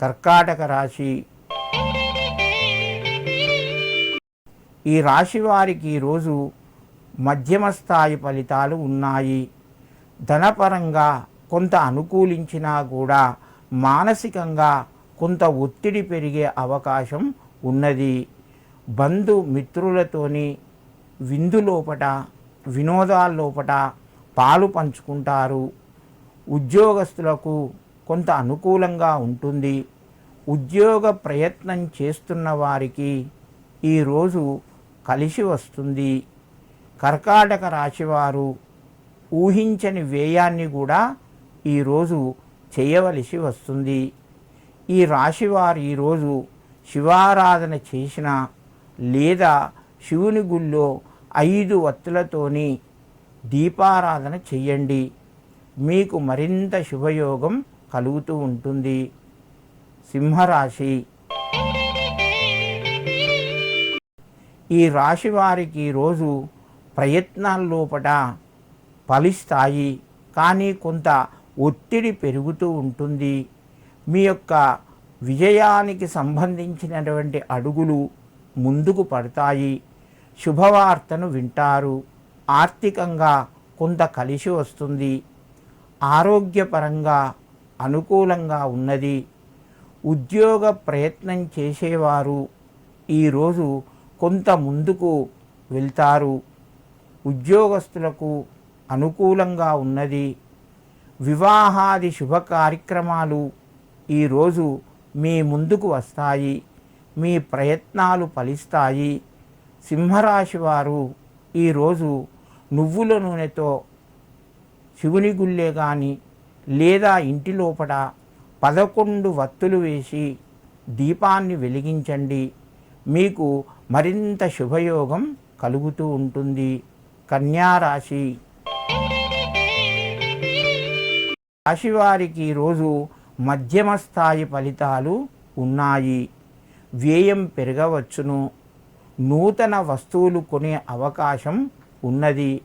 కర్కాటక రాశి. ఈ రాశి వారికి ఈరోజు మధ్యమ స్థాయి ఫలితాలు ఉన్నాయి. ధనపరంగా కొంత అనుకూలించినా కూడా మానసికంగా కొంత ఒత్తిడి పెరిగే అవకాశం ఉన్నది. బంధు మిత్రులతోని విందు లోపట వినోదాల లోపట పాలు పంచుకుంటారు. ఉద్యోగస్తులకు కొంత అనుకూలంగా ఉంటుంది. ఉద్యోగ ప్రయత్నం చేస్తున్న వారికి ఈరోజు కలిసి వస్తుంది. కర్కాటక రాశివారు ఊహించని వ్యయాన్ని కూడా ఈరోజు చేయవలసి వస్తుంది. ఈ రాశివారు ఈరోజు శివారాధన చేసిన లేదా శివుని గుళ్ళో ఐదు వత్తులతోని దీపారాధన చెయ్యండి మీకు మరింత శుభయోగం కలుగుతూ ఉంటుంది. సింహరాశి. ఈ రాశి వారికి రోజు ప్రయత్నాల లోపట ఫలిస్తాయి. కానీ కొంత ఒత్తిడి పెరుగుతూ ఉంటుంది. మీ యొక్క విజయానికి సంబంధించినటువంటి అడుగులు ముందుకు పడతాయి. శుభవార్తను వింటారు. ఆర్థికంగా కొంత కలిసి వస్తుంది. ఆరోగ్యపరంగా అనుకూలంగా ఉన్నది. ఉద్యోగ ప్రయత్నం చేసేవారు ఈరోజు కొంత ముందుకు వెళ్తారు. ఉద్యోగస్తులకు అనుకూలంగా ఉన్నది. వివాహాది శుభ కార్యక్రమాలు ఈరోజు మీ ముందుకు వస్తాయి. మీ ప్రయత్నాలు ఫలిస్తాయి. సింహరాశి వారు ఈరోజు నువ్వుల నూనెతో శివుని గుళ్ళే కానీ లేదా ఇంటి లోపల పదకొండు వత్తులు వేసి దీపాన్ని వెలిగించండి. మీకు మరింత శుభయోగం కలుగుతూ ఉంటుంది. కన్యారాశి రాశివారికి ఈరోజు మధ్యమ స్థాయి ఫలితాలు ఉన్నాయి. వ్యయం పెరగవచ్చును. నూతన వస్తువులు కొనే అవకాశం ఉన్నది.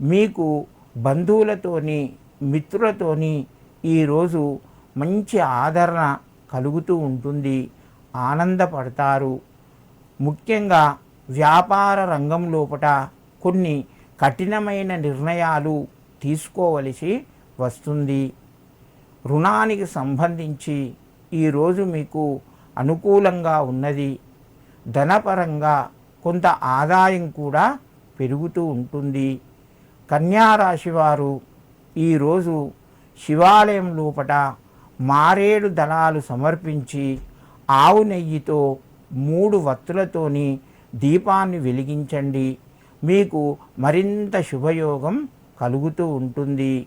మీకు బంధువులతోని మిత్రులతోని ఈరోజు మంచి ఆదరణ కలుగుతూ ఉంటుంది. ఆనందపడతారు. ముఖ్యంగా వ్యాపార రంగం లోపట కొన్ని కఠినమైన నిర్ణయాలు తీసుకోవలసి వస్తుంది. రుణానికి సంబంధించి ఈరోజు మీకు అనుకూలంగా ఉన్నది. ధనపరంగా కొంత ఆదాయం కూడా పెరుగుతూ ఉంటుంది. కన్యారాశి వారు ఈరోజు శివాలయం లోపట మారేడు దళాలు సమర్పించి ఆవు నెయ్యితో మూడు వత్తులతోని దీపాన్ని వెలిగించండి. మీకు మరింత శుభయోగం కలుగుతూ ఉంటుంది.